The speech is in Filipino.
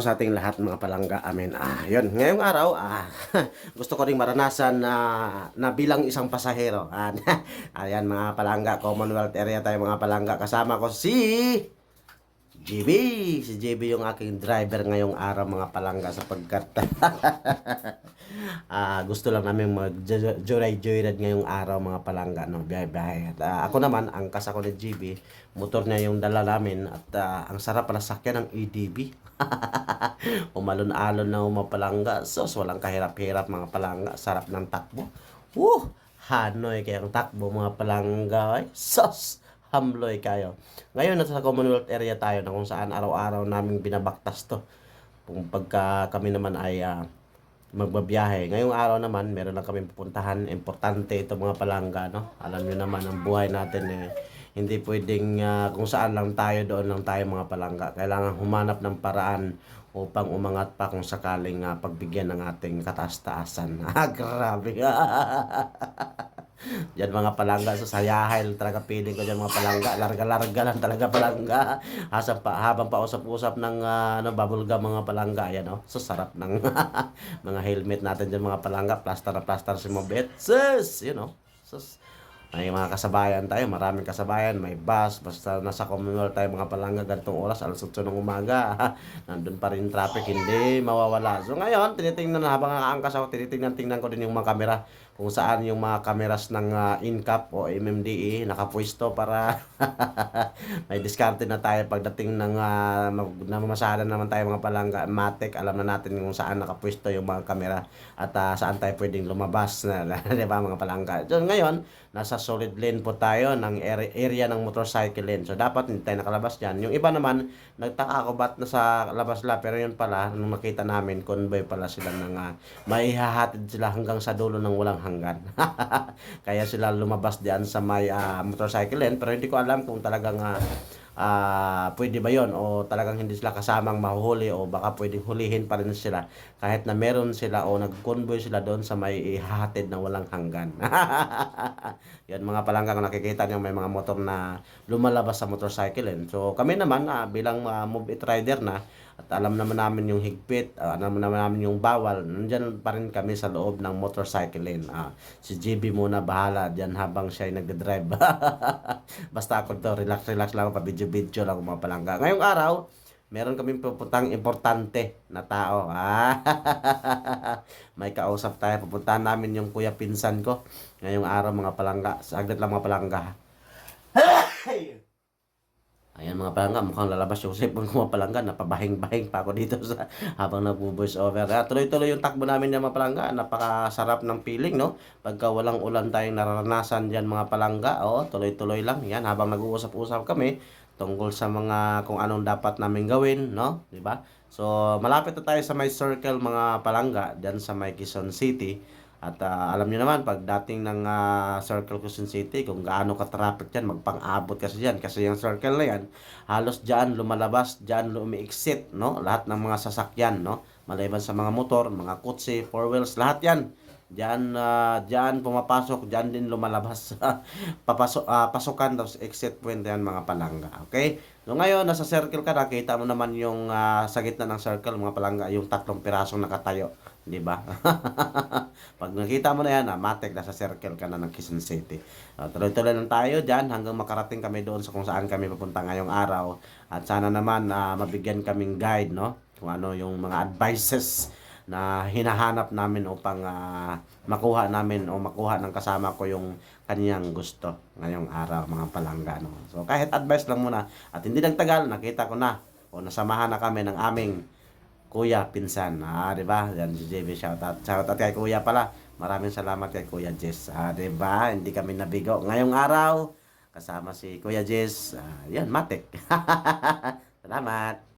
sa ating lahat mga palangga. Amen. Ah, yun. Ngayong araw, ah, gusto ko ring maranasan na, na bilang isang pasahero. Ah, ayan mga palangga, Commonwealth area tayo mga palangga. Kasama ko si JB. Si JB yung aking driver ngayong araw mga palangga sapagkat ah, gusto lang namin mag joyride joyride ngayong araw mga palangga no? Biyahe biyahe. At ah, ako naman ang kasako ni JB motor niya yung dala namin at ah, ang sarap pala sakyan ng EDB umalon-alon na umapalangga sos walang kahirap-hirap mga palangga. Sarap ng takbo. Woo! Hanoy kayang takbo mga palangga sos hamloy kayo ngayon nasa Commonwealth area tayo na kung saan araw-araw naming binabaktas to kung pagka kami naman ay ah, magbabiyahe. Ngayong araw naman, meron lang kami pupuntahan. Importante ito mga palangga, no? Alam nyo naman, ang buhay natin eh, hindi pwedeng ah, kung saan lang tayo, doon lang tayo mga palangga. Kailangan humanap ng paraan upang umangat pa kung sakaling ah, pagbigyan ng ating kataas-taasan. Grabe. Yan mga palangga sa sayahay talaga piling ko dyan mga palangga. Larga-larga lang talaga palangga. Hasa pa, habang pausap-usap ng uh, ano, bubblegum mga palangga. Yan oh. So sarap ng mga helmet natin dyan mga palangga. Plaster na plaster si Mobet. You know. Sus. May mga kasabayan tayo, maraming kasabayan, may bus, basta nasa Commonwealth tayo mga palangga, ganitong oras, alas 8 ng umaga, nandun pa rin traffic, hindi mawawala. So ngayon, tinitingnan na, habang aangkas ako, tinitingnan-tingnan ko din yung mga kamera, kung saan yung mga kameras ng uh, INCAP o MMDE nakapwesto para may diskarte na tayo pagdating ng uh, namamasahan naman tayo mga palangga matic alam na natin kung saan nakapwesto yung mga kamera at uh, saan tayo pwedeng lumabas na di ba mga palangga. So ngayon nasa solid lane po tayo ng area, ng motorcycle lane. So dapat hindi tayo nakalabas dyan. Yung iba naman nagtaka ako ba't nasa labas la pero yun pala nung nakita namin convoy pala sila ng uh, maihahatid sila hanggang sa dulo ng walang hanggan kaya sila lumabas diyan sa may uh, motorcycle lane pero hindi ko alam kung talagang uh, uh, pwede ba yon o talagang hindi sila kasamang mahuhuli o baka pwedeng hulihin pa rin sila kahit na meron sila o nag-convoy sila doon sa may ihahatid na walang hanggan. Yan mga palanggang nakikita niyo may mga motor na lumalabas sa motorcycle lane. So kami naman uh, bilang uh, move it rider na at alam naman namin yung higpit, uh, alam naman namin yung bawal. Nandiyan pa rin kami sa loob ng motorcycle lane. Uh, si JB muna bahala diyan habang siya ay nagde-drive. Basta ako to, relax relax lang pa video-video lang mga palangga. Ngayong araw, meron kaming pupuntang importante na tao. Ah, may kausap tayo. Pupuntahan namin yung kuya pinsan ko. Ngayong araw mga palangga. Saglit lang mga palangga. Ayan mga palangga, mukhang lalabas yung cellphone ko mga palangga. Napabahing-bahing pa ako dito sa habang nagbo-voice over. Ah, tuloy-tuloy yung takbo namin ng mga palangga. Napakasarap ng feeling, no? Pagka walang ulan tayong nararanasan dyan mga palangga. Oh, tuloy-tuloy lang. Yan, habang nag-uusap-usap kami tungkol sa mga kung anong dapat namin gawin, no? 'Di ba? So, malapit na tayo sa may circle mga palangga diyan sa may Quezon City. At uh, alam niyo naman, pag dating ng uh, Circle Quezon City, kung gaano ka-traffic dyan, magpang-abot kasi dyan. Kasi yung circle na yan, halos dyan lumalabas, dyan lumi-exit, no? Lahat ng mga sasakyan, no? Maliban sa mga motor, mga kutsi, four wheels, lahat yan. Diyan, uh, diyan pumapasok, diyan din lumalabas. Papasok, uh, pasukan, tapos exit point yan mga palangga. Okay? So ngayon, nasa circle ka, nakita mo naman yung uh, sa gitna ng circle, mga palangga, yung tatlong pirasong nakatayo. Di ba? Pag nakita mo na yan, ah, matik, nasa circle ka na ng Quezon City. Uh, tuloy-tuloy lang tayo dyan hanggang makarating kami doon sa kung saan kami papunta ngayong araw. At sana naman uh, mabigyan kaming guide, no? Kung ano yung mga advices na hinahanap namin upang uh, makuha namin o makuha ng kasama ko yung kaniyang gusto ngayong araw mga palangga no. So kahit advice lang muna at hindi nagtagal nakita ko na o nasamahan na kami ng aming kuya pinsan. Ah, 'di ba? Yan JB shout out. Shout out kay kuya pala. Maraming salamat kay Kuya Jess. Ah, 'di ba? Hindi kami nabigo ngayong araw kasama si Kuya Jess. Ah, yan, matik. salamat.